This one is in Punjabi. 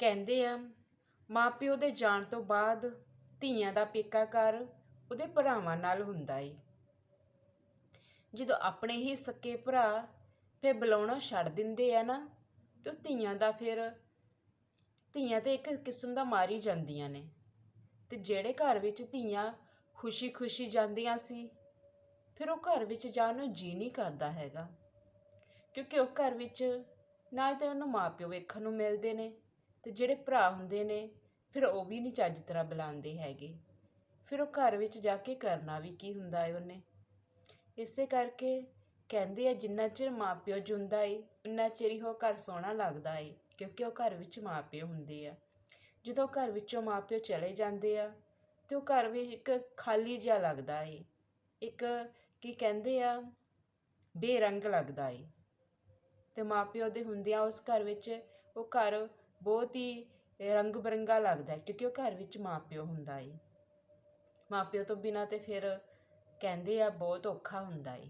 ਕਹਿੰਦੇ ਆ, ਮਾਪਿਓ ਦੇ ਜਾਣ ਤੋਂ ਬਾਅਦ ਧੀਆਂ ਦਾ ਪੇਕਾ ਘਰ ਉਹਦੇ ਭਰਾਵਾਂ ਨਾਲ ਹੁੰਦਾ ਏ। ਜਦੋਂ ਆਪਣੇ ਹੀ ਸੱਕੇ ਭਰਾ ਫਿਰ ਬੁਲਾਉਣਾ ਛੱਡ ਦਿੰਦੇ ਆ ਨਾ, ਤੇ ਉਹ ਧੀਆਂ ਦਾ ਫਿਰ, ਧੀਆਂ ਤੇ ਇੱਕ ਕਿਸਮ ਦਾ ਮਾਰੀ ਜਾਂਦੀਆਂ ਨੇ। ਤੇ ਜਿਹੜੇ ਘਰ ਵਿੱਚ ਧੀਆਂ ਖੁਸ਼ੀ-ਖੁਸ਼ੀ ਜਾਂਦੀਆਂ ਸੀ, ਫਿਰ ਉਹ ਘਰ ਵਿੱਚ ਜਾਣ ਨੂੰ ਜੀ ਨਹੀਂ ਕਰਦਾ ਹੈਗਾ। ਕਿਉਂਕਿ ਉਹ ਘਰ ਵਿੱਚ ਨਾ ਤਾਂ ਉਹਨੂੰ ਮਾਪਿਓ ਵੇਖਣ ਨੂੰ ਮਿਲਦੇ ਨੇ ਅਤੇ ਜਿਹੜੇ ਭਰਾ ਹੁੰਦੇ ਨੇ, ਫਿਰ ਉਹ ਵੀ ਨਹੀਂ ਚੱਜ ਤਰ੍ਹਾਂ ਬੁਲਾਉਂਦੇ ਹੈਗੇ। ਫਿਰ ਉਹ ਘਰ ਵਿੱਚ ਜਾ ਕੇ ਕਰਨਾ ਵੀ ਕੀ ਹੁੰਦਾ ਹੈ ਉਹਨੇ? ਇਸੇ ਕਰਕੇ ਕਹਿੰਦੇ ਆ, ਜਿੰਨਾ ਚਿਰ ਮਾਂ ਪਿਓ ਜਿਉਂਦਾ ਏ, ਉਨਾ ਚਿਰ ਹੀ ਉਹ ਘਰ ਸੋਹਣਾ ਲੱਗਦਾ ਏ, ਕਿਉਂਕਿ ਉਹ ਘਰ ਵਿੱਚ ਮਾਂ ਪਿਓ ਹੁੰਦੇ ਆ। ਜਦੋਂ ਘਰ ਵਿੱਚੋਂ ਮਾਂ ਪਿਓ ਚਲੇ ਜਾਂਦੇ ਆ, ਤੇ ਉਹ ਘਰ ਵੀ ਇੱਕ ਖਾਲੀ ਜਿਹਾ ਲੱਗਦਾ ਏ। ਇੱਕ ਕੀ ਕਹਿੰਦੇ ਆ, ਬੇਰੰਗ ਲੱਗਦਾ ਏ। ਅਤੇ ਮਾਂ ਪਿਓ ਦੇ ਹੁੰਦਿਆਂ ਉਸ ਘਰ ਵਿੱਚ ਉਹ ਘਰ ਬਹੁਤ ਹੀ ਰੰਗ ਬਰੰਗਾ ਲੱਗਦਾ ਕਿਉਂਕਿ ਉਹ ਘਰ ਵਿੱਚ ਮਾਂ ਪਿਓ ਹੁੰਦਾ ਏ। ਮਾਪਿਓ ਤੋਂ ਬਿਨਾਂ ਤਾਂ ਫਿਰ ਕਹਿੰਦੇ ਆ ਬਹੁਤ ਔਖਾ ਹੁੰਦਾ ਏ।